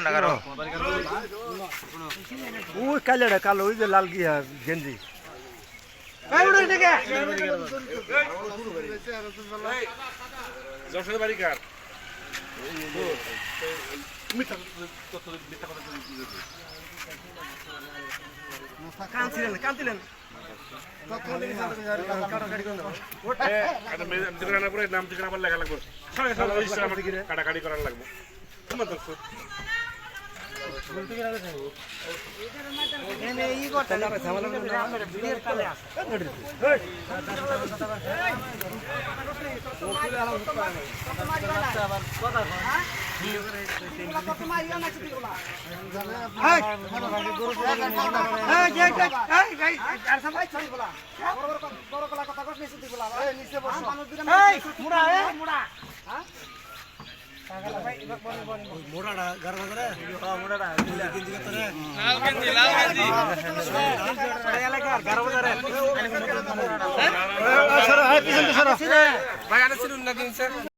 কোনটা ওই কালোটা কালো ওই যে লাল গিয়া গেঞ্জি। যশোরের বাড়ি কার? কাঁদছিলেন কাঁদছিলেন। একটা মেয়ে ঠিকানা না পরে নাম ঠিকানা লেখা লাগবে। কাটাকাটি করার লাগবে। দর্শক মোড়াটা গার বাজারে মোড়াটা গেঞ্জি করে এলাকার গার বাজারে সরা হ্যাঁ পিছন সরা ভাই আরে ছিল না স্যার